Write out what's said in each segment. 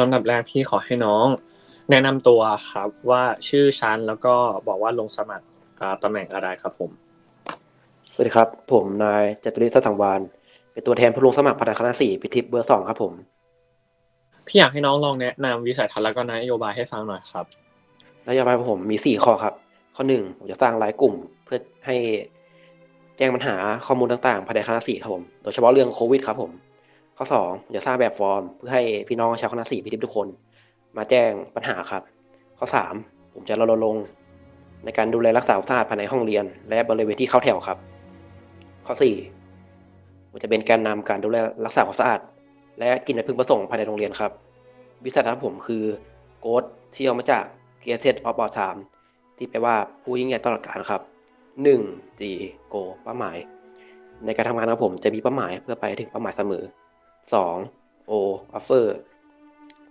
ลำดับแรกพี่ขอให้น้อง แนะนำตัวครับว่าชื่อชั้นแล้วก็บอกว่าลงสมัครอ่าตำแหน่งอะไรครับผม สวัสดีครับ ผมนายจตุริศสังวานเป็นตัวแทนผู้ลงสมัครพัฒนาคณะสี่ปิทิปเบอร์สองครับผมพี่อยากให้น้องลองแนะนำวิสัยทัศน์แล้วก็นโยบายให้ฟังหน่อยครับนโยบายของผมมีสี่ข้อครับ ข้อหนึ่งผมจะสร้างรายกลุ่มเพื่อให้แจ้งปัญหาข้อมูลต่างๆภายในคณะสี่ครับผม โดยเฉพาะเรื่องโควิดครับผม ข้อสองผมจะสร้างแบบฟอร์ม เพื่อให้พี่น้องชาวคณะสี่พิทิปทุกคน มาแจ้งปัญหาครับ ข้อสามผมจะรณรงค์ในการดูแลรักษาความสะอาดภายในห้องเรียน และบริเวณที่เข้าแถวครับ ข้อสี่ผมจะเป็นแกนนำการดูแลรักษาความสะอาด และกินในพึงประสงค์ภายในโรงเรียนครับ วิสัยทัศน์ผมคือโกดที่เอามาจาก g r e a t e d of all time ที่แปลว่าผู้ยิ่งใหญ่ตลอดกาลครับหนึ่ง G Go เป้าหมาย ในการทำงานของผมจะมีเป้าหมายเพื่อไปถึงเป้าหมายเสมอ สอง O offer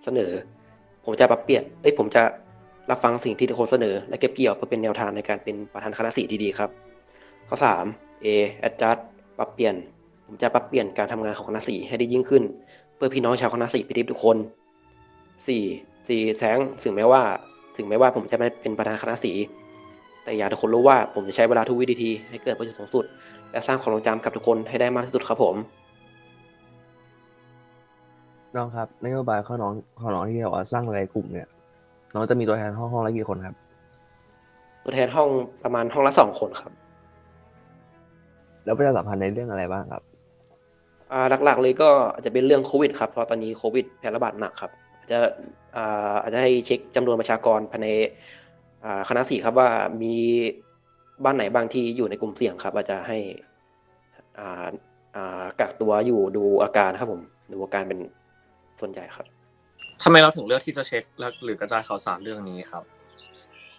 เสนอ ผมจะปรับเปลี่ยนเอ้ยผมจะรับฟังสิ่งที่ทุกคนเสนอ และเก็บเกี่ยวเพื่อเป็นแนวทางในการเป็นประธานคณะสีที่ดีครับ ข้อสาม A adjust ปรับเปลี่ยน ผมจะปรับเปลี่ยนการทำงานของคณะสีให้ได้ยิ่งขึ้น เพื่อพี่น้องชาวคณะสีพิทิพทุกคนสี่สี่แสงถึงแม้ว่า ถึงแม้ว่าผมจะไม่เป็นประธานคณะสีแต่อยากทุกคนรู้ว่าผมจะใช้เวลาทุกวินาทีให้เกิดประโยชน์สูงสุด และสร้างความทรงจำกับทุกคนให้ได้มากที่สุดครับผม น้องครับนโยบายของน้องของน้องที่บอกว่าสร้างรายกลุ่มเนี่ยน้องจะมีตัวแทนห้องห้องละกี่คนครับ ตัวแทนห้องประมาณห้องละสองคนครับ แล้วประชาสัมพันธ์ในเรื่องอะไรบ้างครับอ่าหลักๆเลยก็อาจจะเป็นเรื่องโควิดครับเพราะตอนนี้โควิดแพร่ระบาดหนักครับ อาจจะอ่าอาจจะให้เช็คจำนวนประชากรภายในอ่าคณะสี่ครับว่ามีบ้านไหนบางที่อยู่ในกลุ่มเสี่ยงครับ อาจจะให้อ่าอ่ากักตัวอยู่ดูอาการครับผมดูอาการเป็น ส่วนใหญ่ครับทำไมเราถึงเลือกที่จะเช็คและหรือกระจายข่าวสารเรื่องนี้ครับ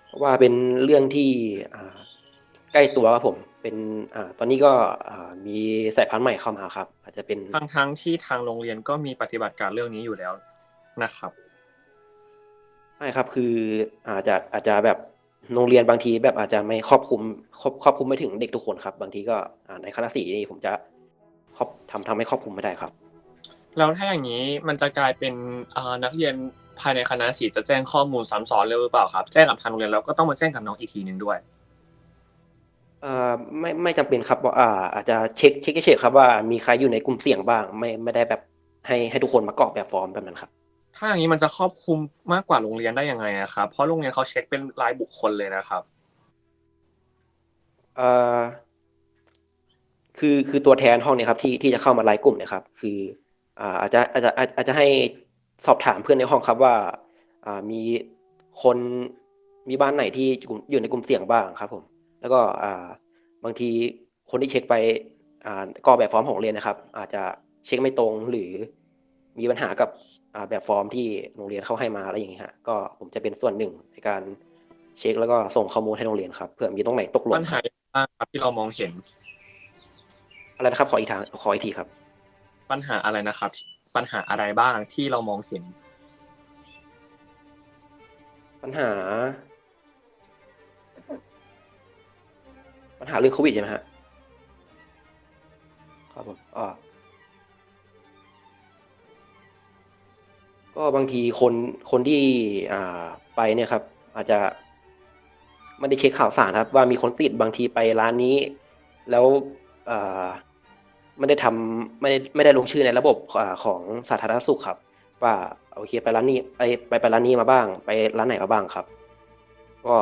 เพราะว่าเป็นเรื่องที่อ่าใกล้ตัวครับผม เป็นอ่าตอนนี้ก็อ่ามีสายพันธุ์ใหม่เข้ามาครับ อาจจะเป็นทั้งทั้งๆที่ทางโรงเรียนก็มีปฏิบัติการเรื่องนี้อยู่แล้วนะครับไม่ครับคืออาจจะอาจจะแบบโรงเรียนบางทีแบบอาจจะไม่ครอบคลุมครอบครอบคลุมไม่ถึงเด็กทุกคนครับ บางทีก็อ่าในคณะสีนี่ผมจะครอบทำทำให้ครอบคลุมไม่ได้ครับ แล้วถ้าอย่างนี้มันจะกลายเป็นเอ่อนักเรียนภายในคณะสีจะแจ้งข้อมูลซ้ำซ้อนเลยหรือเปล่าครับ แจ้งกับทางโรงเรียนแล้วก็ต้องมาแจ้งกับน้องอีกทีหนึ่งด้วยอ่าไม่ไม่จำเป็นครับเพราะอ่าอาจจะเช็คเช็คเฉยๆครับว่ามีใครอยู่ในกลุ่มเสี่ยงบ้าง ไม่ไม่ได้แบบให้ให้ทุกคนมากรอกแบบฟอร์มแบบนั้นครับ ถ้าอย่างนี้มันจะครอบคลุมมากกว่าโรงเรียนได้ยังไงอะครับ เพราะโรงเรียนเขาเช็คเป็นรายบุคคลเลยนะครับเอ่อคือคือตัวแทนห้องเนี่ยครับที่ที่จะเข้ามาไลฟ์กลุ่มเนี่ยครับ คือ อ่าอาจจะอาจจะอาจอาจจะให้สอบถามเพื่อนในห้องครับว่าอ่ามีคนมีบ้านไหนที่กลุ่มอยู่ในกลุ่มเสี่ยงบ้างครับผม แล้วก็อ่าบางทีคนที่เช็คไปอ่ากรอกแบบฟอร์มของโรงเรียนนะครับ อาจจะเช็คไม่ตรงหรือมีปัญหากับอ่าแบบฟอร์มที่โรงเรียนเขาให้มาอะไรอย่างเงี้ยฮะก็ผมจะเป็นส่วนหนึ่งในการเช็คแล้วก็ส่งข้อมูลให้โรงเรียนครับเผื่อมีตรงไหนตกหล่ปันญคหารับบ้างครับที่เรามองเห็นอะไรนะครับขออีกทางขออีกทีครับ ปัญหาอะไรนะครับ ปัญหาอะไรบ้างที่เรามองเห็น ปัญหา ปัญหาเรื่องโควิดใช่ไหมฮะครับผมอ่าก็บางทีคนคนที่อ่าไปเนี่ยครับ อาจจะไม่ได้เช็คข่าวสารครับ ว่ามีคนติดบางทีไปร้านนี้ แล้วอ่า ไม่ได้ทำไม่ได้ไม่ได้ลงชื่อในระบบอาของสาธารณสุขครับ ว่าโอเคไปร้านนี้ไปไปไปร้านนี้มาบ้าง ไปร้านไหนมาบ้างครับ ก็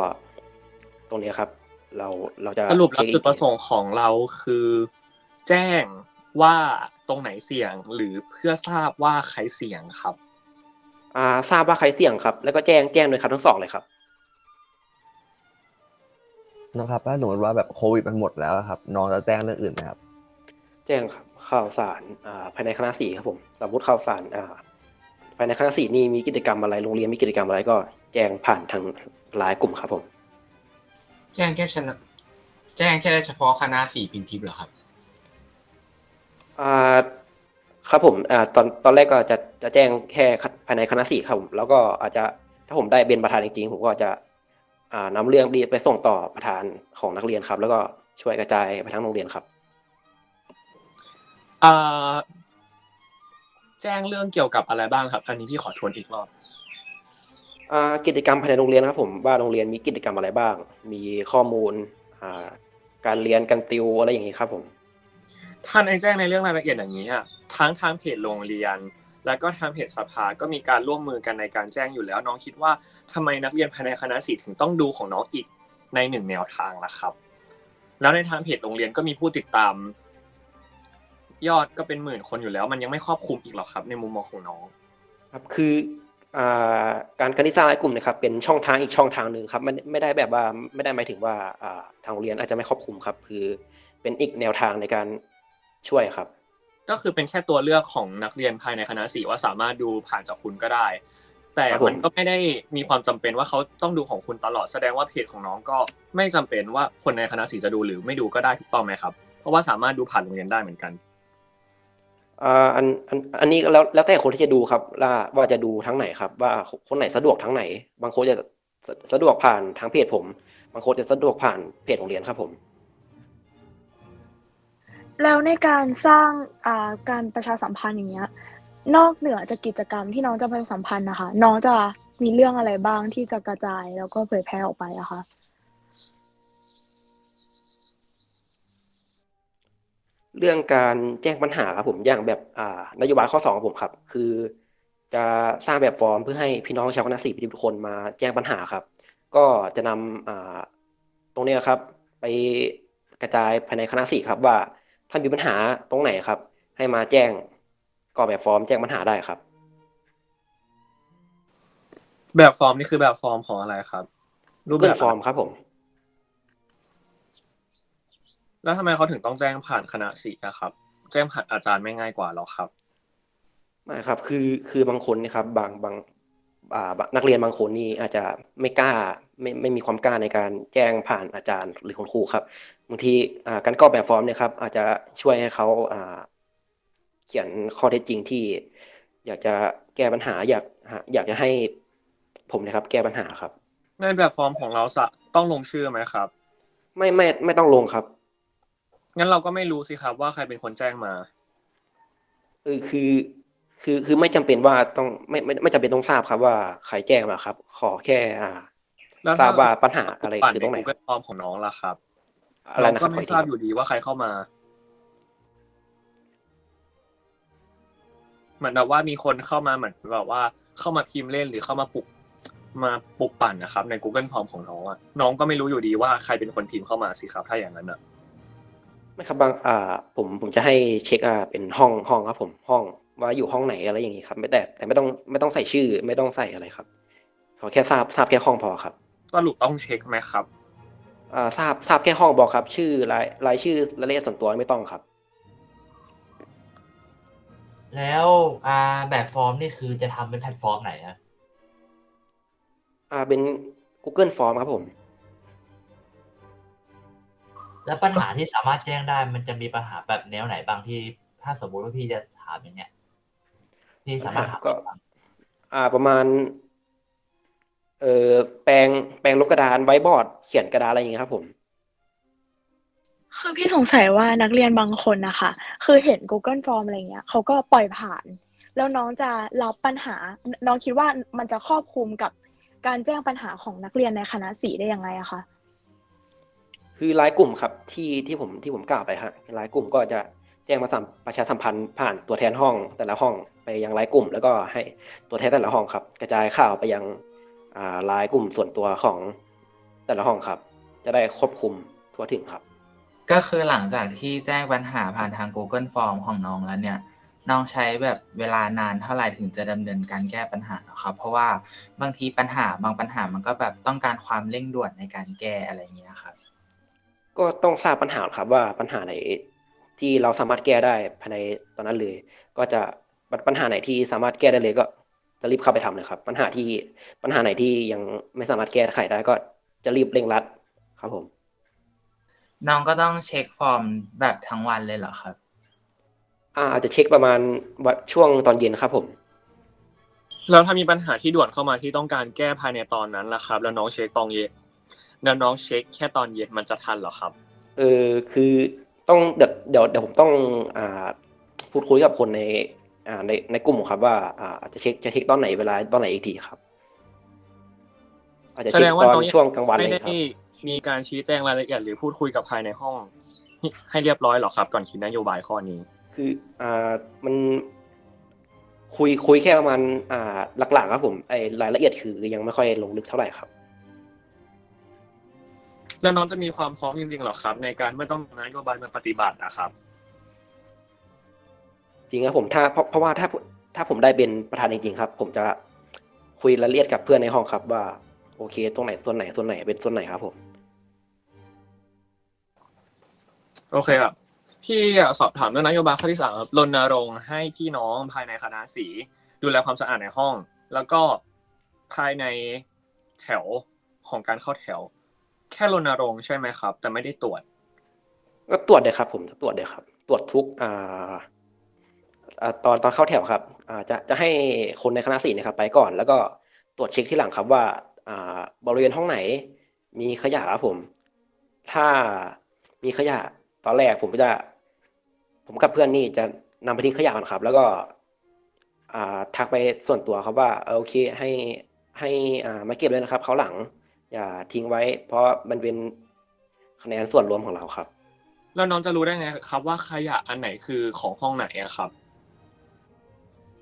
ตรงเนี้ยครับ เราเราจะสรุปแล้วเช็คอีจุดกประสงค์ของเราคือ แจ้งว่าตรงไหนเสี่ยงหรือเพื่อทราบว่าใครเสี่ยงครับ อ่าทราบว่าใครเสี่ยงครับ แล้วก็แจ้งแจ้งโดยครับทั้งสองเลยครับนะครับถ้าสมมติว่าแบบโควิดมันหมดแล้วอะครับ น้องจะแจ้งเรื่องอื่นไหมครับ แจ้งครับข่าวสารอ่าภายในคณะสี่ครับผม สมมติข่าวสารอ่าภายในคณะสี่นี่มีกิจกรรมอะไรโรงเรียนมีกิจกรรมอะไรก็ แจ้งผ่านทางไลน์กลุ่มครับผม แจ้งแค่ชนะแจ้งแค่เฉพาะคณะสี่พินทิพย์เหรอครับอ่าครับผมอ่าตอนตอนแรกก็จะจะแจ้งแค่ภายในคณะสี่ครับผมแล้วก็อาจจะถ้าผมได้เป็นประธานจริงๆผมก็จะอ่านำเรื่องดีไปส่งต่อประธานของนักเรียนครับ แล้วก็ช่วยกระจายไปทั้งโรงเรียนครับเอ่อ แจ้งเรื่องเกี่ยวกับอะไรบ้างครับ อันนี้พี่ขอทวนอีกรอบอ่ากิจกรรมภายในโรงเรียนนะครับผมว่าโรงเรียนมีกิจกรรมอะไรบ้าง มีข้อมูลอ่าการเรียนการติวอะไรอย่างนี้ครับผมท่านไอแจ้งในเรื่องรายละเอียดอย่างนี้อะทั้งทางเพจโรงเรียน แล้วก็ทางเพจสภาก็มีการร่วมมือกันในการแจ้งอยู่แล้ว น้องคิดว่าทำไมนักเรียนภายในคณะศิลป์ถึงต้องดูของน้องอีกในหนึ่งแนวทางล่ะครับ แล้วในทางเพจโรงเรียนก็มีผู้ติดตาม ยอดก็เป็นหมื่นคนอยู่แล้ว มันยังไม่ครอบคลุมอีกหรอครับ ในมุมมองของน้อง ครับคืออ่าการการที่สร้างรายกลุ่มเนะครับเป็นช่องทางอีกช่องทางหนึ่งครับไม่ไม่ได้แบบว่าไม่ได้หมายถึงว่าอ่าทางโรงเรียนอาจจะไม่ครอบคลุมครับ คือเป็นอีกแนวทางในการช่วยครับ ก็คือเป็นแค่ตัวเลือกของนักเรียนภายในคณะศิลป์ว่าสามารถดูผ่านจากคุณก็ได้ แต่ครับผมมันก็ไม่ได้มีความจำเป็นว่าเขาต้องดูของคุณตลอดแสดงว่าเพจของน้องก็ไม่จำเป็นว่าคนในคณะศิลป์จะดูหรือไม่ดูก็ได้ถูกต้องไหมครับ เพราะว่าสามารถดูผ่านโรงเรียนได้เหมือนกัน อันอันอันนี้แล้วแล้วแต่คนที่จะดูครับว่าว่าจะดูทั้งไหนครับ ว่าคนไหนสะดวกทั้งไหน บางคนจะสะสะดวกผ่านทางเพจผม บางคนจะสะดวกผ่านเพจโรงเรียนครับผม แล้วในการสร้างอ่าการประชาสัมพันธ์อย่างเงี้ย นอกเหนือจากกิจกรรมที่น้องจะประชาสัมพันธ์นะคะ น้องจะมีเรื่องอะไรบ้างที่จะกระจายแล้วก็เผยแพร่ออกไปอะคะ เรื่องการแจ้งปัญหาครับผมอย่างแบบอ่านโยบายข้อสองของผมครับ คือจะสร้างแบบฟอร์มเพื่อให้พี่น้องชาวคณะศิลป์ทุกคนมาแจ้งปัญหาครับ ก็จะนำอ่าตรงเนี้ยครับ ไปกระจายภายในคณะศิลป์ครับ ว่าถ้ามีปัญหาตรงไหนครับ ให้มาแจ้งกรอกแบบฟอร์มแจ้งปัญหาได้ครับ แบบฟอร์มนี่คือแบบฟอร์มของอะไรครับ รูปแบ Google บฟอร์มครับผม แล้วทำไมเขาถึงต้องแจ้งผ่านคณะศิลป์นะครับ แจ้งผ่านอาจารย์ไม่ง่ายกว่าหรอครับไม่ครับ คือคือบางคนนะครับบางบางอ่านักเรียนบางคนนี่อาจจะไม่กล้าไม่ไม่มีความกล้าในการแจ้งผ่านอาจารย์หรือคุณครูครับบางทีอ่าการกรอกแบบฟอร์มเนี่ยครับ อาจจะช่วยให้เขาอ่าเขียนข้อเท็จจริงที่ อยากจะแก้ปัญหาอยากหาอยากจะให้ผมนะครับ แก้ปัญหาครับ ในแบบฟอร์มของเราสะต้องลงชื่อไหมครับ ไม่ไม่ไม่ต้องลงครับ งั้นเราก็ไม่รู้สิครับว่าใครเป็นคนแจ้งมาเออคือ คือคือไม่จำเป็นว่าต้องไม่ไม่ไม่จำเป็นต้องทราบครับ ว่าใครแจ้งมาครับ ขอแค่ อ่าแล้วทราถ้าบว่าปัญหาอะไรปั่นคือในตรงไหน Google Form ของน้องล่ะครับอะไรน้องนะคก็รับไม่ขออีกทราบทีอยู่ดีว่าใครเข้ามาเหมือนแบบว่ามีคนเข้ามาเหมือนแบบว่าเข้ามาพิมพ์เล่นหรือเข้ามาปลุกมาปลุกปั่นนะครับ ใน Google Form ของน้องอะน้องก็ไม่รู้อยู่ดีว่าใครเป็นคนพิมพ์เข้ามาสิครับ ถ้าอย่างนั้นอะ ไม่ครับบางอ่าผมผมจะให้เช็คอ่าเป็นห้องห้องครับผมห้องว่าอยู่ห้องไหนอะไรอย่างงี้ครับ ไม่แต่แต่ไม่ต้องไม่ต้องใส่ชื่อ ไม่ต้องใส่อะไรครับขอแค่ทราบทราบแค่ห้องพอครับสรุปต้องเช็คไหมครับอ่าทราบทราบแค่ห้องบอกครับ ชื่อรายรายชื่อรายละเอียดส่วนตัวไม่ต้องครับ แล้วอ่าแบบฟอร์มนี่คือจะทำเป็นแพลตฟอร์มไหนอะ อ่าเป็น Google Form ครับผม แล้วปัญหาที่สามารถแจ้งได้มันจะมีปัญหาแบบแนวไหนบ้างที่ ถ้าสมมุติว่าพี่จะถามอย่างเนี้ยพี่สามารถถามก็ได้บ้างอ่าประมาณ เอ่อแปลงแปลงลบกระดานไว้บอร์ดเขียนกระดานอะไรอย่างเงี้ยครับผมคือพี่สงสัยว่านักเรียนบางคนนะคะคือเห็น Google Form อะไรเงี้ยเขาก็ปล่อยผ่าน แล้วน้องจะรับปัญหา น้องคิดว่ามันจะครอบคลุมกับการแจ้งปัญหาของนักเรียนในคณะสีได้ยังไงอะคะ คือรายกลุ่มครับที่ที่ผมที่ผมกล่าวไปฮะรายกลุ่มก็จะแจ้งมาสัมประชาสัมพันธ์ผ่านตัวแทนห้องแต่ละห้องไปยังรายกลุ่ม แล้วก็ให้ตัวแทนแต่ละห้องครับ กระจายข่าวไปยังอ่ารายกลุ่มส่วนตัวของแต่ละห้องครับ จะได้ควบคุมทั่วถึงครับ ก็คือหลังจากที่แจ้งปัญหาผ่านทาง Google Form ของน้องแล้วเนี่ยน้องใช้แบบเวลานานเท่าไหร่ถึงจะดำเนินการแก้ปัญหาหรอครับ เพราะว่าบางทีปัญหาบางปัญหามันก็แบบต้องการความเร่งด่วนในการแก้อะไรอย่างเงี้ยครับ ก็ต้องทราบปัญหาครับว่าปัญหาไหนที่เราสามารถแก้ได้ภายในตอนนั้นเลย ก็จะปัญหาไหนที่สามารถแก้ได้เลยก็จะรีบเข้าไปทำเลยครับ ปัญหาที่ปัญหาไหนที่ยังไม่สามารถแก้ไขได้ก็จะรีบเร่งรัดครับผม น้องก็ต้องเช็คฟอร์มแบบทั้งวันเลยเหรอครับ อ่าอาจจะเช็คประมาณวันช่วงตอนเย็นครับผม แล้วถ้ามีปัญหาที่ด่วนเข้ามาที่ต้องการแก้ภายในตอนนั้นล่ะครับ แล้วน้องเช็คตอนเย็น แล้วน้องเช็คแค่ตอนเย็นมันจะทันเหรอครับ เออคือต้องเดี๋ยวเดี๋ยวเดี๋ยวผมต้องอ่าพูดคุยกับคนในอ่าในในกลุ่มครับว่าอ่าอาจจะเช็คจะเช็คตอนไหนเวลาตอนไหนอีกทีครับ อาจจะแสเช็ดคงว่าตอนน้องยังช่วงกลางวันไม่เลยได้ครับมีการชี้แจงรายละเอียดหรือพูดคุยกับภายในห้อง ให้เรียบร้อยหรอครับ ก่อนคิดนโยบายข้อนี้ คืออ่ามันคุยคุยแค่ประมาณอ่าหลักๆครับผมไอรายละเอียดคือยังไม่ค่อยลงลึกเท่าไหร่ครับ แล้วน้องจะมีความพร้อมจริงๆหรอครับ ในการไม่ต้องนโยบายมาปฏิบัตินะครับ จริงครับผมถ้าเพราะเพราะว่าถ้าถ้าผมได้เป็นประธานจริงๆครับ ผมจะคุยรายละเอียดกับเพื่อนในห้องครับ ว่า โอเค ตรงไหนส่วนไหนส่วนไหนเป็นส่วนไหนครับผม โอเคครับพี่อยากสอบถามเรื่องนโยบายข้อที่สามครับรณรงค์ให้พี่น้องภายในคณะสี ดูแลความสะอาดในห้อง แล้วก็ภายในแถวของการเข้าแถว แค่รณรงค์ใช่ไหมครับ แต่ไม่ได้ตรวจ ก็ตรวจเลยครับผมตรวจเลยครับ ตรวจทุกอ่าอ่าตอนตอนเข้าแถวครับอ่าจะจะให้คนในคณะสี่นะครับไปก่อน แล้วก็ตรวจเช็คที่หลังครับว่าอ่าบริเวณห้องไหน มีขยะครับผม ถ้ามีขยะตอนแรกผมก็จะ ผมกับเพื่อนนี่จะนำไปทิ้งขยะก่อนครับ แล้วก็อ่าทักไปส่วนตัวครับว่าโอเคให้ให้อ่ามาเก็บเลยนะครับเขาหลัง อย่าทิ้งไว้ เพราะมันเป็นคะแนนส่วนรวมของเราครับ แล้วน้องจะรู้ได้ไงครับ ว่าขยะอันไหนคือของห้องไหนอะครับ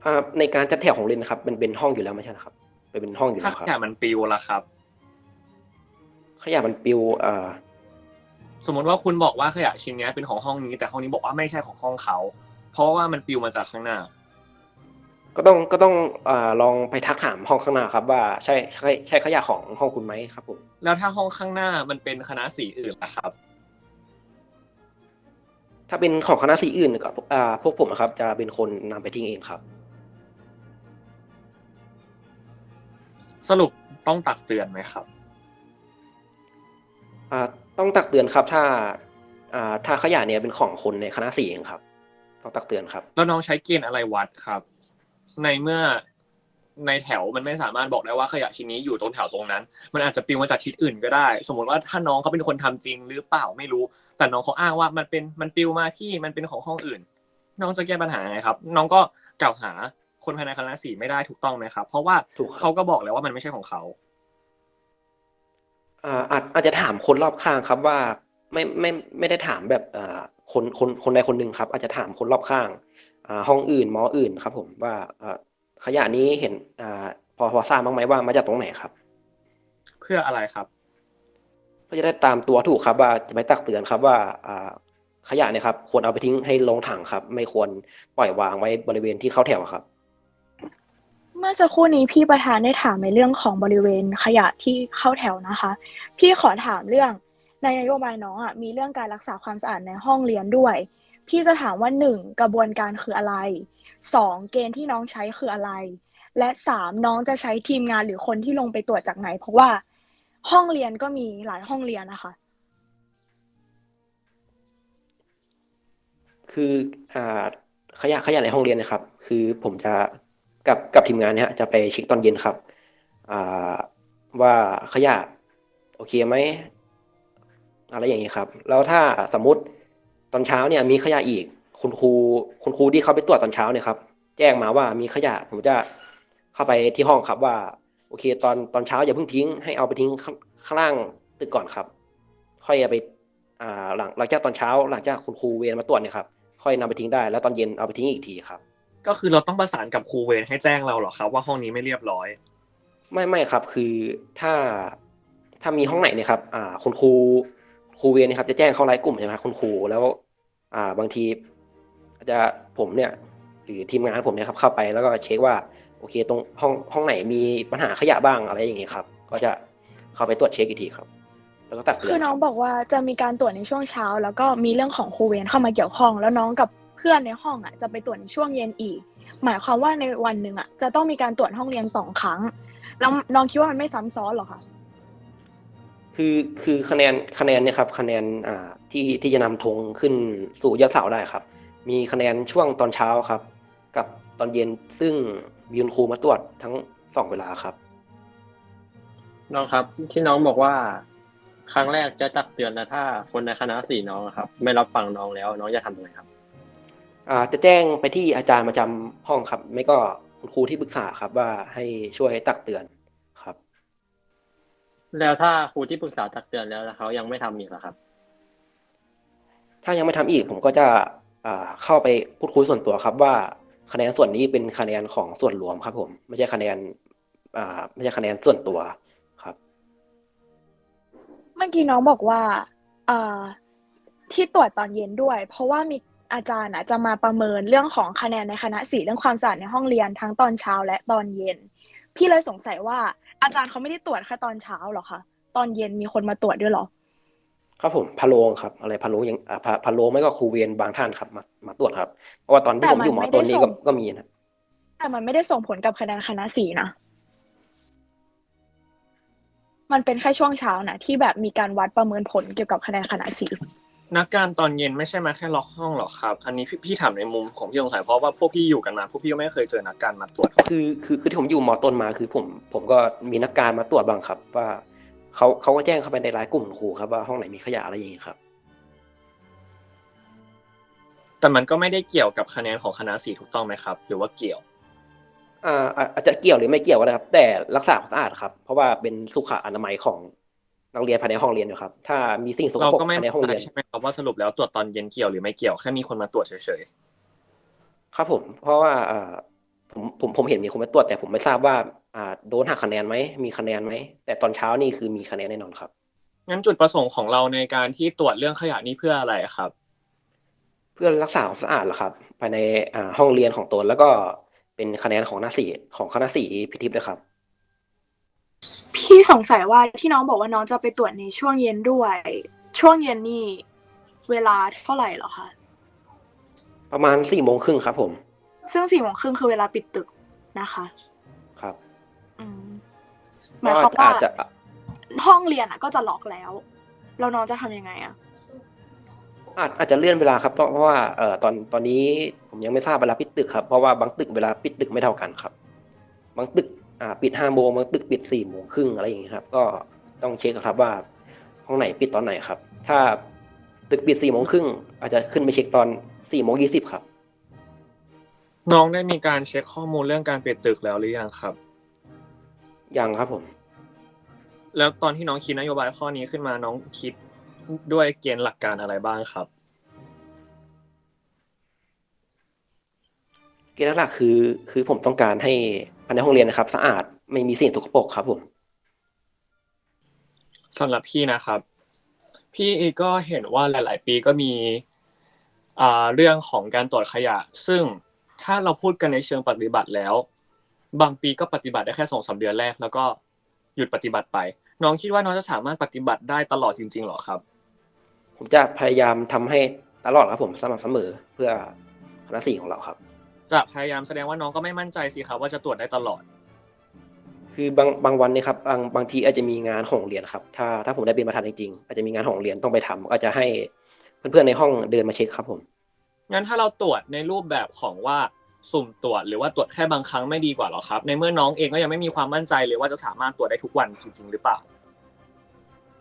อ่าในการจัดแถวของเรียนนะครับ มันเป็นห้องอยู่แล้วไม่ใช่เหรอครับมันเป็นห้องอยู่ถ้าแล้วขครับ ยะมันปลิวล่ะครับ ขยะมันปลิวอ่าสมมติว่าคุณบอกว่าขยะชิ้นเนี้ยเป็นของห้องนี้ แต่ห้องนี้บอกว่าไม่ใช่ของห้องเขา เพราะว่ามันปลิวมาจากข้างหน้า ก็ต้องก็ต้องอ่าลองไปทักถามห้องข้างหน้าครับว่าใช่ใช่ใช่ขยะของห้องคุณไหมครับผมแล้วถ้าห้องข้างหน้ามันเป็นคณะสีอื่นล่ะครับ ถ้าเป็นของคณะสีอื่นก็อ่าพวกผมนะครับ จะเป็นคนนำไปทิ้งเองครับ สรุปต้องตักเตือนไหมครับอ่าต้องตักเตือนครับ ถ้าอ่าถ้าขยะเนี่ยเป็นของคนในคณะสี่เองครับ ต้องตักเตือนครับ แล้วน้องใช้เกณฑ์อะไรวัดครับ ในเมื่อในแถวมันไม่สามารถบอกได้ว่าขยะชิ้นนี้อยู่ตรงแถวตรงนั้น มันอาจจะปลิวมาจากทิศอื่นก็ได้ สมมติว่าถ้าน้องเขาเป็นคนทำจริงหรือเปล่าไม่รู้ แต่น้องเขาอ้างว่ามันเป็นมันปลิวมาที่มันเป็นของห้องอื่น น้องจะแก้ปัญหาไงครับ น้องก็กล่าวหาคนภายในคณะสีไม่ได้ถูกต้องไหมครับ เพราะว่าถูกครับเขาก็บอกแล้วว่ามันไม่ใช่ของเขาอ่าอาจอาจจะถามคนรอบข้างครับว่าไม่ไม่ไม่ได้ถามแบบอ่าคนคนคนใดคนหนึ่งครับ อาจจะถามคนรอบข้างอ่า ห้องอื่นมออื่นครับ ผมว่าอ่าขยะนี้เห็นอ่าพอพอทราบบ้างไหมว่ามาจากตรงไหนครับ เพื่ออะไรครับเพื่อจะได้ตามตัวถูกครับว่าจะไม่ตักเตือนครับว่าอ่าขยะเนี่ยครับ ควรเอาไปทิ้งให้ลงถังครับ ไม่ควรปล่อยวางไว้บริเวณที่เข้าแถวครับ เมื่อสักครู่นี้พี่ประธานได้ถามในเรื่องของบริเวณขยะที่เข้าแถวนะคะ พี่ขอถามเรื่องในนโยบายน้องอะมีเรื่องการรักษาความสะอาดในห้องเรียนด้วย พี่จะถามว่าหนึ่งกระบวนการคืออะไรสองเกณฑ์ที่น้องใช้คืออะไร และสามน้องจะใช้ทีมงานหรือคนที่ลงไปตรวจจากไหน เพราะว่าห้องเรียนก็มีหลายห้องเรียนนะคะ คืออ่าขยะขยะในห้องเรียนนะครับ คือผมจะกับกับทีมงานเนี่ยฮะจะไปเช็คตอนเย็นครับอ่าว่าขยะโอเคไหมอะไรอย่างนี้ครับ แล้วถ้าสมมติ ตอนเช้าเนี่ยมีขยะอีก คุณครูคุณครูที่เขาไปตรวจตอนเช้าเนี่ยครับ แจ้งมาว่ามีขยะผมจะเข้าไปที่ห้องครับว่า โอเค ตอนตอนเช้าอย่าเพิ่งทิ้ง ให้เอาไปทิ้งข้างข้างล่างตึกก่อนครับ ค่อยเอาไปอ่าหลังหลังจากตอนเช้า หลังจากคุณครูเวรมาตรวจเนี่ยครับค่อยนำไปทิ้งได้ แล้วตอนเย็นเอาไปทิ้งอีกทีครับ ก็คือเราต้องประสานกับครูเวรให้แจ้งเราเหรอครับ ว่าห้องนี้ไม่เรียบร้อย ไม่ไม่ครับ คือถ้าถ้ามีห้องไหนเนี่ยครับ อ่าคุณครูครูเวรเนะครับจะแจ้งเข้าไลน์กลุ่มใช่ไหมครับคุณครูแล้ว อ่าบางทีอาจจะผมเนี่ยหรือทีมงานผมเนี่ยครับเข้าไปแล้วก็เช็คว่าโอเคตรงห้องห้องไหนมีปัญหาขยะบ้างอะไรอย่างเงี้ยครับ ก็จะเข้าไปตรวจเช็คอีกทีครับ แล้วก็ตักเตือนคือน้องรับบอกว่าจะมีการตรวจในช่วงเช้า แล้วก็มีเรื่องของครูเวรเข้ามาเกี่ยวข้อง แล้วน้องกับเพื่อนในห้องอะจะไปตรวจในช่วงเย็นอีก หมายความว่าในวันหนึ่งอะจะต้องมีการตรวจห้องเรียนสองครั้งแล้วน้องคิดว่ามันไม่ซ้ำซ้อนเหรอคะคือคือคะแนนคะแนนเนี่ยครับคะแนนอ่า ที่ที่จะนำธงขึ้นสู่ยอดเสาได้ครับ มีคะแนนช่วงตอนเช้าครับ กับตอนเย็นซึ่งมีคุณครูมาตรวจทั้งสองเวลาครับ น้องครับที่น้องบอกว่า ครั้งแรกจะตักเตือนนะถ้า คนในคณะสี่น้องอะครับ ไม่รับฟังน้องแล้ว น้องจะทำยังไงครับ อ่าจะแจ้งไปที่อาจารย์ประจำห้องครับ ไม่ก็คุณครูที่ปรึกษาครับว่าให้ช่วยตักเตือนครับ แล้วถ้าครูที่ปรึกษาตักเตือนแล้วแล้วเขายังไม่ทำอีกเหรอครับ ถ้ายังไม่ทำอีกผมก็จะเข้าไปพูดคุยส่วนตัวครับว่าคะแนนส่วนนี้เป็นคะแนนของส่วนรวมครับผม ไม่ใช่คะแนนไม่ใช่คะแนนส่วนตัวครับ เมื่อกี้น้องบอกว่าที่ตรวจตอนเย็นด้วย เพราะว่ามีอาจารย์จะมาประเมินเรื่องของคะแนนในคณะสีเรื่องความสะอาดในห้องเรียนทั้งตอนเช้าและตอนเย็น พี่เลยสงสัยว่าอาจารย์เขาไม่ได้ตรวจแค่ตอนเช้าหรอคะตอนเย็นมีคนมาตรวจด้วยหรอ ครับผมพะโลงครับ อะไรพะโลงยังอ่าพะพะโลงไม่ก็ครูเวรบางท่านครับมามาตรวจครับ เพราะว่าตอนที่แต่ผมมันอยู่หมอไม่ได้ต้นนี้ส่ก็งก็มีนะแต่มันไม่ได้ส่งผลกับคะแนนคณะสีนะมันเป็นแค่ช่วงเช้านะที่แบบมีการวัดประเมินผลเกี่ยวกับคะแนนคณะสีนักการตอนเย็นไม่ใช่มาแค่ล็อกห้องหรอกครับ อันนี้พี่พี่ถามในมุมของพี่สงสัยเพราะว่าพวกพี่อยู่กันมาพวกพี่ก็ไม่เคยเจอนักการมาตรวจคือคือคือที่ผมอยู่มอต้นมาคือผมผมก็มีนักการมาตรวจบ้างครับ ว่า เขาเขาก็แจ้งเข้าไปในรายกลุ่มครูครับว่าห้องไหนมีขยะอะไรอย่างนี้ครับ แต่มันก็ไม่ได้เกี่ยวกับคะแนนของคณะสีถูกต้องไหมครับ หรือว่าเกี่ยวอ่าอาอาจจะเกี่ยวหรือไม่เกี่ยวก็ได้ครับ แต่รักษาความสะอาดครับ เพราะว่าเป็นสุขอนามัยของนักเรียนภายในห้องเรียนอยู่ครับ ถ้ามีสิ่งสกเราปรกก็ไม่ภายในห้องเรียนใช่ไหมครับว่าสรุปแล้วตรวจตอนเย็นเกี่ยวหรือไม่เกี่ยวแค่มีคนมาตรวจเฉยครับผม เพราะว่าอ่าผมผมผมเห็นมีคนมาตรวจแต่ผมไม่ทราบว่าอ่า โดนหักคะแนนไหมมีคะแนนไหมแต่ตอนเช้านี่คือมีคะแนนแน่นอนครับๆงั้นจุดประสงค์ของเราในการที่ตรวจเรื่องขยะนี่เพื่ออะไรครับ เพื่อรักษาความสะอาดเหรอครับ ภายในอ่าห้องเรียนของตนแล้วก็เป็นคะแนนของหน้าสีของคณะสีพิทิพย์ด้วยครับ พี่สงสัยว่าที่น้องบอกว่าน้องจะไปตรวจในช่วงเย็นด้วย ช่วงเย็นนี่เวลาเท่าไหร่เหรอคะประมาณสี่โมงครึ่งครับผม ซึ่งสี่โมงครึ่งคือเวลาปิดตึกนะคะครับอืม หมายความก็ว่าอาจจะห้องเรียนอะ ก็จะล็อกแล้วแล้วน้องจะทำยังไงอะอาจอาจจะเลื่อนเวลาครับเพราะเพราะว่าเอ่อตอนตอนนี้ผมยังไม่ทราบเวลาปิดตึกครับเพราะว่าบางตึกเวลาปิดตึกไม่เท่ากันครับ บางตึกอ่าปิดห้าโมงบางตึกปิดสี่โมงครึ่งอะไรอย่างเงี้ยครับ ก็ต้องเช็คครับว่าห้องไหนปิดตอนไหนครับ ถ้าตึกปิดสี่โมงครึ่งอาจจะขึ้นไปเช็คตอนสี่โมงยี่สิบครับ น้องได้มีการเช็คข้อมูลเรื่องการปิดตึกแล้วหรือยังครับ ยังครับผม แล้วตอนที่น้องคิดนโยบายข้อนี้ขึ้นมาน้องคิดด้วยเกณฑ์หลักการอะไรบ้างครับ เกณฑ์หลักๆคือ คือผมต้องการให้ภายในห้องเรียนนะครับ สะอาดไม่มีสิ่งสกปรกครับผมสำหรับพี่นะครับ พี่ก็เห็นว่าหลาย ๆ ปีก็มีอ่าเรื่องของการตรวจขยะ ซึ่งถ้าเราพูดกันในเชิงปฏิบัติแล้ว บางปีก็ปฏิบัติได้แค่สองสามเดือนแรกแล้วก็หยุดปฏิบัติไป น้องคิดว่าน้องจะสามารถปฏิบัติได้ตลอดจริงๆหรอครับ ผมจะพยายามทำให้ตลอดครับผมสม่ำเสมอเพื่อคณะสี่ของเราครับ จะพยายามแสดงว่าน้องก็ไม่มั่นใจสิครับว่าจะตรวจได้ตลอด คือบางบางวันเนี่ยครับบางบางทีอาจจะมีงานของโรงเรียนครับ ถ้าถ้าผมได้เป็นประธานจริงๆอาจจะมีงานของโรงเรียนต้องไปทำก็จะให้เพื่อนๆในห้องเดินมาเช็คครับผมงั้นถ้าเราตรวจในรูปแบบของว่า สุ่มตรวจหรือว่าตรวจแค่บางครั้งไม่ดีกว่าหรอครับ ในเมื่อน้องเองก็ยังไม่มีความมั่นใจเลยว่าจะสามารถตรวจได้ทุกวันจริง ๆ หรือเปล่า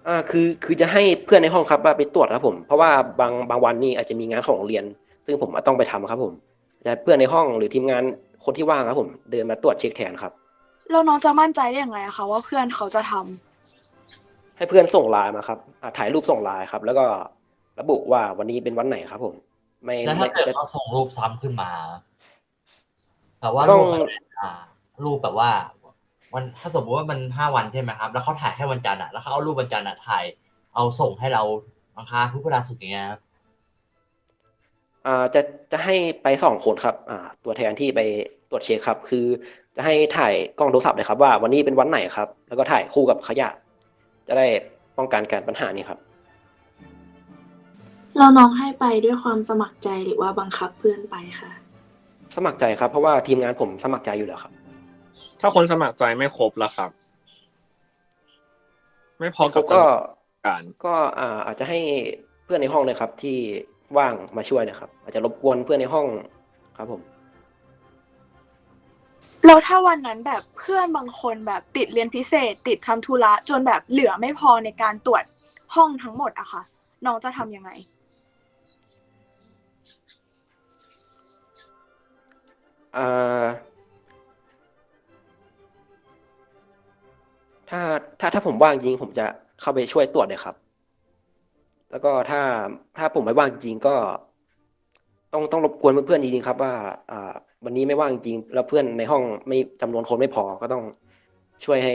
อ่าคือคือจะให้เพื่อนในห้องครับว่าไปตรวจครับผม เพราะว่าบางบางวันนี่อาจจะมีงานของโรงเรียน ซึ่งผมต้องไปทำครับผมจะให้เพื่อนในห้องหรือทีมงานคนที่ว่างครับผม เดินมาตรวจเช็คแทนครับแล้วน้องจะมั่นใจได้ยังไงอะคะว่าเพื่อนเขาจะทำให้เพื่อนส่งไลน์มาครับอ่าถ่ายรูปส่งไลน์ครับ แล้วก็ระบุว่าวันนี้เป็นวันไหนครับผม ไม่แล้วถ้าไม่เกิดจะเขาส่งรูปซ้ำขึ้นมา แต่ว่าต้รูองปแบบอ่า รูปแบบว่า วันถ้าสมมติว่ามันห้าวันใช่ไหมครับ แล้วเขาถ่ายแค่วันจันทร์อะแล้วเขาเอารูปวันจันทร์อะถ่าย เอาส่งให้เราอังคารพุธพฤหัสศุกร์อย่างเงี้ยครับอ่าจะจะให้ไปสองคนครับอ่าตัวแทนที่ไปตรวจเช็คครับ คือ จะให้ถ่ายกล้องโทรศัพท์เลยครับว่าวันนี้เป็นวันไหนครับ แล้วก็ถ่ายคู่กับขยะ จะได้ป้องกันการปัญหานี้ครับแล้วน้องให้ไปด้วยความสมัครใจหรือว่าบังคับเพื่อนไปค่ะ สมัครใจครับ เพราะว่าทีมงานผมสมัครใจอยู่แล้วครับ ถ้าคนสมัครใจไม่ครบล่ะครับ ไม่พอกับก็จำนวนการก็อ่าอาจจะให้เพื่อนในห้องเลยครับ ที่ว่างมาช่วยนะครับ อาจจะรบกวนเพื่อนในห้องครับผม แล้วถ้าวันนั้นแบบเพื่อนบางคนแบบติดเรียนพิเศษ ติดทำธุระจนแบบเหลือไม่พอในการตรวจห้องทั้งหมดอะค่ะ น้องจะทำยังไง ถ้าถ้าถ้าผมว่างจริงผมจะเข้าไปช่วยตรวจเลยครับ แล้วก็ถ้าถ้าผมไม่ว่างจริงก็ ต้องต้องรบกวนเพื่อนๆจริงๆครับ ว่าอ่า วันนี้ไม่ว่างจริงแล้วเพื่อนในห้องไม่จำนวนคนไม่พอก็ต้องช่วยให้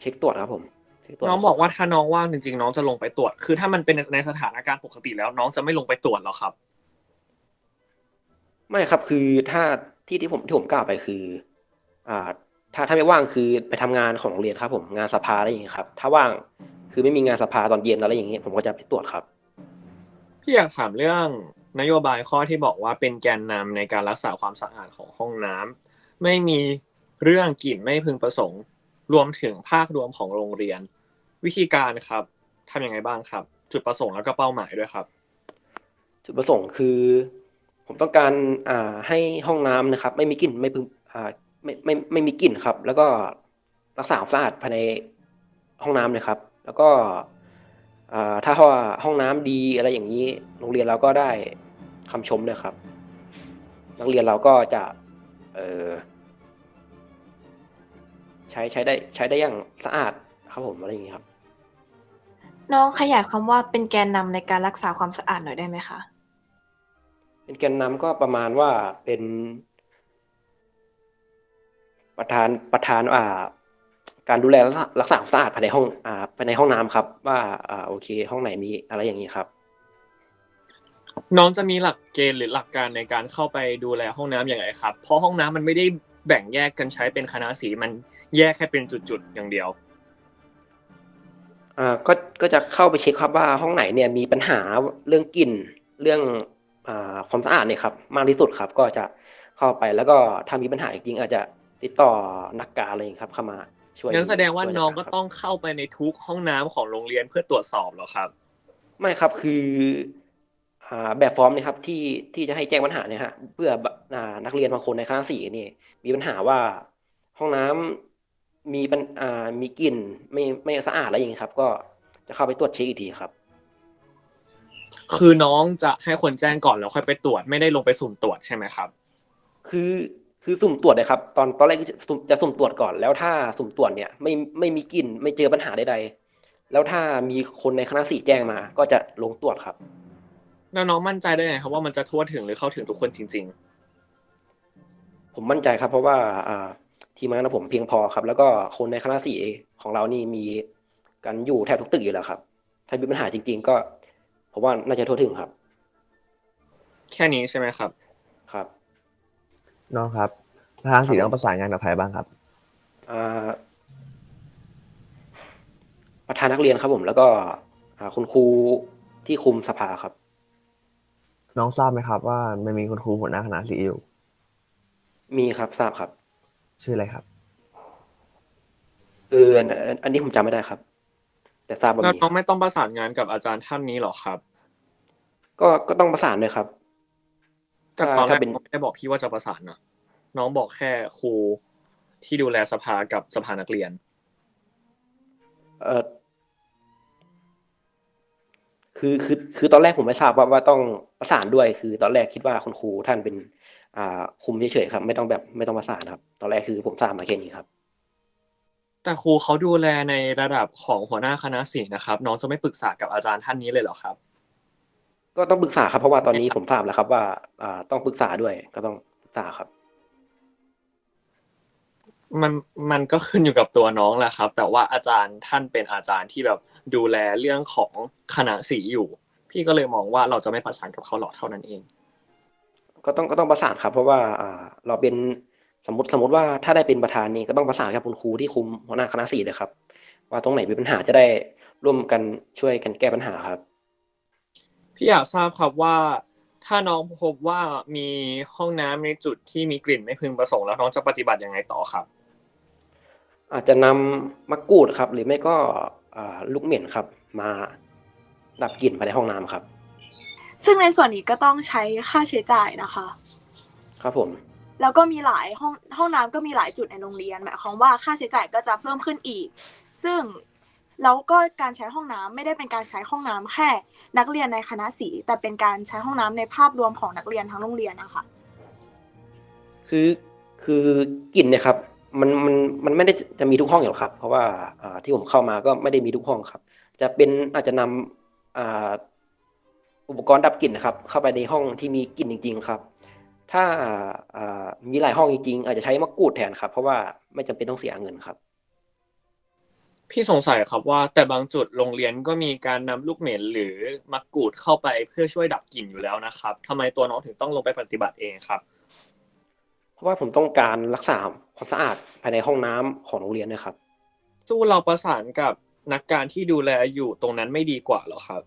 เช็คตรวจครับผมเช็คตรวจน้องบอกว่าถ้าน้องว่างจริงๆ น้องจะลงไปตรวจ คือถ้ามันเป็นในสถานการณ์ปกติแล้ว น้องจะไม่ลงไปตรวจหรอครับ ไม่ครับคือถ้า ที่ที่ผมที่ผมกล่าวไปคือ อ่า ถ้าถ้าไม่ว่างคือไปทำงานของโรงเรียนครับ ผมงานสภาอะไรอย่างเงี้ยครับ ถ้าว่างคือไม่มีงานสภาตอนเย็นอะไรอย่างเงี้ยผมก็จะไปตรวจครับ พี่อยากถามเรื่องนโยบายข้อที่บอกว่าเป็นแกนนำในการรักษาความสะอาดของห้องน้ำไม่มีเรื่องกลิ่นไม่พึงประสงค์ รวมถึงภาครวมของโรงเรียน วิธีการครับทำยังไงบ้างครับ จุดประสงค์แล้วก็เป้าหมายด้วยครับ จุดประสงค์คือ ผมต้องการอ่าให้ห้องน้ำนะครับ ไม่มีกลิ่นไม่พึงอ่าไม่ไม่ไม่มีกลิ่นครับ แล้วก็รักษาความสะอาดภายในห้องน้ำเลยครับ แล้วก็อ่าถ้าห้องน้ำดีอะไรอย่างนี้ โรงเรียนเราก็ได้คำชมด้วยครับ นักเรียนเราก็จะเออใช้ใช้ได้ใช้ได้อย่างสะอาดครับผมอะไรอย่างนี้ครับ น้องขยายคำว่าเป็นแกนนำในการรักษาความสะอาดหน่อยได้ไหมคะ เป็นแกนนำก็ประมาณว่าเป็น ประธานประธานอ่า การดูแลรักษารักษาความสะอาดภายในห้องอ่าภายในห้องน้ำครับ ว่าอ่าโอเค ห้องไหนมีอะไรอย่างนี้ครับ น้องจะมีหลักเกณฑ์หรือหลักการในการเข้าไปดูแลห้องน้ำอย่างไรครับ เพราะห้องน้ำมันไม่ได้แบ่งแยกกันใช้เป็นคณะสีมันแยกแค่เป็นจุดๆอย่างเดียวอ่าก็ก็จะเข้าไปเช็คครับว่าห้องไหนเนี่ยมีปัญหาเรื่องกลิ่นเรื่องอ่า ความสะอาดเนี่ยครับมากที่สุดครับก็จะเข้าไปแล้วก็ถ้ามีปัญหาจริงๆอาจจะติดต่อนักการอะไรอย่างนี้ครับเข้ามาช่วยงั้นแสดงว่าช่ยน้องก็ครับต้องเข้าไปในทุกห้องน้ำของโรงเรียนเพื่อตรวจสอบเหรอครับ ไม่ครับคืออ่าแบบฟอร์มเนี่ยครับที่ที่จะให้แจ้งปัญหาเนี่ยฮะเพื่ออ่านักเรียนบางคนในคณะสี่นี่มีปัญหาว่าห้องน้ำมีปัญอ่ามีกลิ่นไม่ไม่สะอาดอะไรอย่างนี้ครับ ก็จะเข้าไปตรวจเช็คอีกทีครับ คือน้องจะให้คนแจ้งก่อนแล้วค่อยไปตรวจไม่ได้ลงไปสุ่มตรวจใช่ไหมครับ คือคือสุ่มตรวจเลยครับ ตอนตอนแรกจะสุ่มจะสุ่มตรวจก่อน แล้วถ้าสุ่มตรวจเนี่ยไม่ไม่มีกลิ่นไม่เจอปัญหาใดๆแล้วถ้ามีคนในคณะสี่แจ้งมา ก็จะลงตรวจครับแล้วน้องมั่นใจได้ไงครับว่ามันจะทั่วถึงหรือเข้าถึงทุกคนจริงผมมั่นใจครับ เพราะว่าอ่าทีมงานของผมเพียงพอครับ แล้วก็คนในคณะสี่ของเรานี่มีกันอยู่แทบทุกตึกอยู่แล้วครับ ถ้ามีปัญหาจริง ๆ ก็ ผมว่าน่าจะทั่วถึงครับๆแค่นี้ใช่ไหมครับ ครับน้องครับทางสีครับต้องประสานงานกับใครบ้างครับ อ่าประธานนักเรียนครับผม แล้วก็อ่าคุณครูที่คุมสภาครับ น้องทราบไหมครับ ว่ามันมีคุณครูหัวหน้าคณะสีอยู่ มีครับทราบครับ ชื่ออะไรครับ เอออันอันอันนี้ผมจำไม่ได้ครับ แต่ทราบว่าแล้วมีน้องไม่ต้องประสานงานกับอาจารย์ท่านนี้หรอครับก็ก็ต้องประสานด้วยครับ แต่ตอนแรถ้ากเป็น น้องไม่ได้บอกพี่ว่าจะประสานนะน้องบอกแค่ครูที่ดูแลสภากับสภานักเรียน เออคือคือคือตอนแรกผมไม่ทราบว่าว่าต้องประสานด้วย คือตอนแรกคิดว่าคุณครูท่านเป็น อ่าคุมเฉยๆครับ ไม่ต้องแบบไม่ต้องประสานครับ ตอนแรกคือผมทราบมาแค่นี้ครับ แต่ครูเขาดูแลในระดับของหัวหน้าคณะศิลป์นะครับ น้องจะไม่ปรึกษากับอาจารย์ท่านนี้เลยเหรอครับ ก็ต้องปรึกษาครับเพราะว่าตอนนี้ผมทราบแล้วครับ ว่าอ่าต้องปรึกษาด้วยก็ต้องปรึกษาครับ มันมันก็ขึ้นอยู่กับตัวน้องแหละครับ แต่ว่าอาจารย์ท่านเป็นอาจารย์ที่แบบดูแลเรื่องของคณะสีอยู่ พี่ก็เลยมองว่าเราจะไม่ประสานกับเขาหรอกเท่านั้นเอง ก็ต้องก็ต้องประสานครับ เพราะว่าอ่าเราเป็น สมมติสมมติว่าถ้าได้เป็นประธานนี่ก็ต้องประสานกับคุณครูที่คุมหัวหน้าคณะสี่เลยครับ ว่าตรงไหนมีปัญหาจะได้ร่วมกันช่วยกันแก้ปัญหาครับ พี่อยากทราบครับว่าถ้าน้องพบว่ามีห้องน้ำในจุดที่มีกลิ่นไม่พึงประสงค์แล้วน้องจะปฏิบัติยังไงต่อครับ อาจจะนำมะกรูดครับ หรือไม่ก็อ่าลูกเหม็นครับ มาดับกลิ่นภายในห้องน้ำครับ ซึ่งในส่วนนี้ก็ต้องใช้ค่าใช้จ่ายนะคะ ครับผม แล้วก็มีหลายห้องห้องน้ำก็มีหลายจุดในโรงเรียนหมายความว่าค่าใช้จ่ายก็จะเพิ่มขึ้นอีก ซึ่งแล้วก็การใช้ห้องน้ำไม่ได้เป็นการใช้ห้องน้ำแค่ นักเรียนในคณะสีแต่เป็นการใช้ห้องน้ำในภาพรวมของนักเรียนทั้งโรงเรียนนะคะคือคือกลิ่นเนี่ยครับมันมันมันไม่ได้จะมีทุกห้องอยู่หรอกครับ เพราะว่าที่ผมเข้ามาก็ไม่ได้มีทุกห้องครับ จะเป็นอาจจะนำอ่าอุปกรณ์ดับกลิ่นนะครับ เข้าไปในห้องที่มีกลิ่นจริง ๆ ครับ ถ้าอ่ามีหลายห้องจริงๆอาจจะใช้มะกรูดแทนครับ เพราะว่าไม่จำเป็นต้องเสียเงินครับ พี่สงสัยครับว่าแต่บางจุดโรงเรียนก็มีการนำลูกเหม็นหรือมะกรูดเข้าไปเพื่อช่วยดับกลิ่นอยู่แล้วนะครับทำไมตัวน้องถึงต้องลงไปปฏิบัติเองครับ เพราะว่าผมต้องการรักษาความสะอาดภายในห้องน้ำของโรงเรียนนะครับ สู้เราประสานกับนักการที่ดูแลอยู่ตรงนั้นไม่ดีกว่าเหรอครับ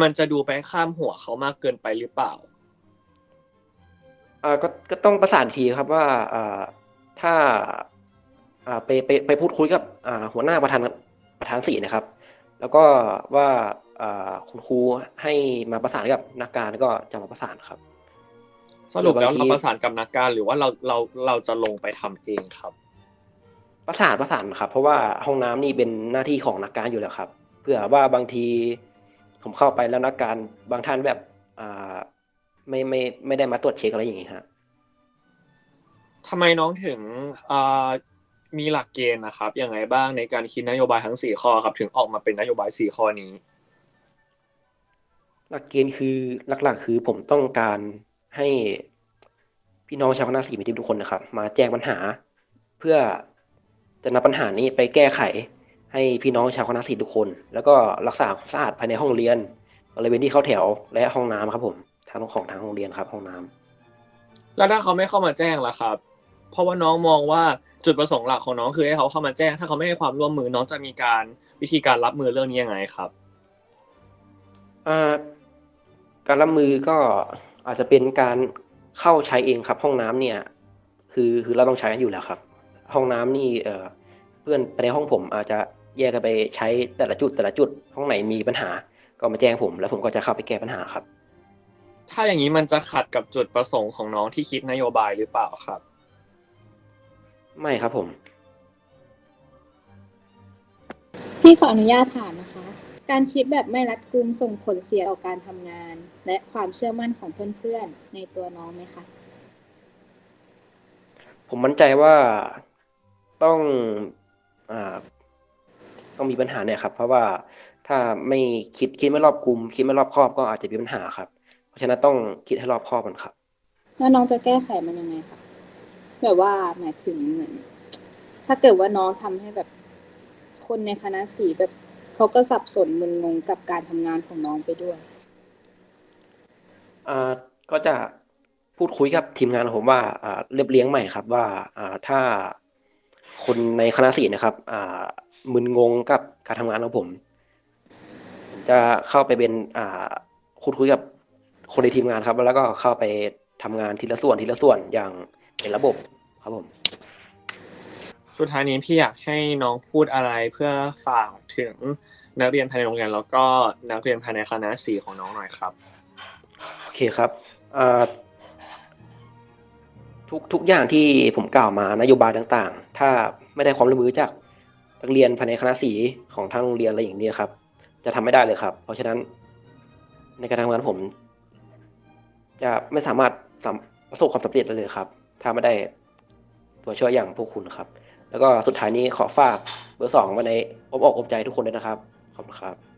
มันจะดูไปข้ามหัวเขามากเกินไปหรือเปล่า อ่าก็ก็ต้องประสานทีครับว่าอ่าถ้าอ่าไปไปไปพูดคุยกับอ่าหัวหน้าประธานประธานสี่นะครับ แล้วก็ว่าอ่าคุณครูให้มาประสานกับนักการก็จะมาประสานครับ สรุปแล้วหรือบางทีเราประสานกับนักการหรือว่าเราเราเราจะลงไปทำเองครับ ประสานประสานครับ เพราะว่าห้องน้ำนี่เป็นหน้าที่ของนักการอยู่แล้วครับเผื่อว่าบางทีผมเข้าไปแล้วนักการบางท่านแบบอ่า ไม่ไม่ไม่ได้มาตรวจเช็คอะไรอย่างงี้ฮะทำไมน้องถึงเอ่อมีหลักเกณฑ์นะครับยังไงบ้างในการคิดนโยบายทั้งสี่ข้อครับ ถึงออกมาเป็นนโยบายสี่ข้อนี้ หลักเกณฑ์คือหลักๆ คือผมต้องการให้พี่น้องชาวคณะสีมิติทุกคนนะครับ มาแจ้งปัญหา เพื่อจะนำปัญหานี้ไปแก้ไข ให้พี่น้องชาวคณะสีทุกคน แล้วก็รักษาความสะอาดภายในห้องเรียนบริเวณที่เข้าแถวและห้องน้ำครับผม ทางของทางโรงเรียนครับห้องน้ำแล้วถ้าเขาไม่เข้ามาแจ้งล่ะครับ เพราะว่าน้องมองว่าจุดประสงค์หลักของน้องคือให้เขาเข้ามาแจ้ง ถ้าเขาไม่ให้ความร่วมมือน้องจะมีการวิธีการรับมือเรื่องนี้ยังไงครับอ่าการรับมือก็อาจจะเป็นการเข้าใช้เองครับ ห้องน้ำเนี่ย คือคือเราต้องใช้กันอยู่แล้วครับ ห้องน้ำนี่เอ่อเพื่อนไปในห้องผมอาจจะแยกกันไปใช้แต่ละจุดแต่ละจุดห้องไหนมีปัญหาก็มาแจ้งผม แล้วผมก็จะเข้าไปแก้ปัญหาครับ ถ้าอย่างนี้มันจะขัดกับจุดประสงค์ของน้องที่คิดนโยบายหรือเปล่าครับ ไม่ครับผม พี่ขออนุญาตถามนะคะ การคิดแบบไม่รัดกุมส่งผลเสียต่อการทำงาน และความเชื่อมั่นของเพื่อนๆในตัวน้องไหมคะ ผมมั่นใจว่าต้องอ่าต้องมีปัญหาเนี่ยครับ เพราะว่าถ้าไม่คิดคิดไม่รอบกุม คิดไม่รอบคอบก็อาจจะมีปัญหาครับ เพราะฉะนั้นต้องคิดให้รอบคอบกันครับ แล้วน้องจะแก้ไขมันยังไงคะแบบว่าหมายถึงเหมือน ถ้าเกิดว่าน้องทำให้แบบคนในคณะสีแบบเขาก็สับสนมึนงงกับการทำงานของน้องไปด้วยอ่าก็จะพูดคุยกับทีมงานของผมว่าอ่าเรียบเลี้ยงใหม่ครับว่าอ่าถ้าคนในคณะศิลป์นะครับอ่ามึนงงกับการทำงานของผมผม จะเข้าไปเป็นอ่าพูดคุยกับ คนในทีมงานครับ แล้วก็เข้าไปทำงานทีละส่วนทีละส่วนอย่างเป็นระบบครับผม สุดท้ายนี้พี่อยากให้น้องพูดอะไรเพื่อฝากถึงนักเรียนภายในโรงเรียนแล้วก็นักเรียนภายในคณะสีของน้องหน่อยครับ โอเคครับอ่าทุกทุกอย่างที่ผมกล่าวมานโยบายต่างๆ ถ้าไม่ได้ความร่วมมือจากนักเรียนภายในคณะสีของทางโรงเรียนอะไรอย่างนี้ครับ จะทำไม่ได้เลยครับ เพราะฉะนั้นในการทำงานผม จะไม่สามารถประสบความสำเร็จได้เลยครับ ถ้าไม่ได้ตัวช่วยอย่างพวกคุณครับ แล้วก็สุดท้ายนี้ขอฝากเบอร์สองไว้ในอ้อมอกอ้อมใจทุกคนด้วยนะครับ ขอบคุณครับ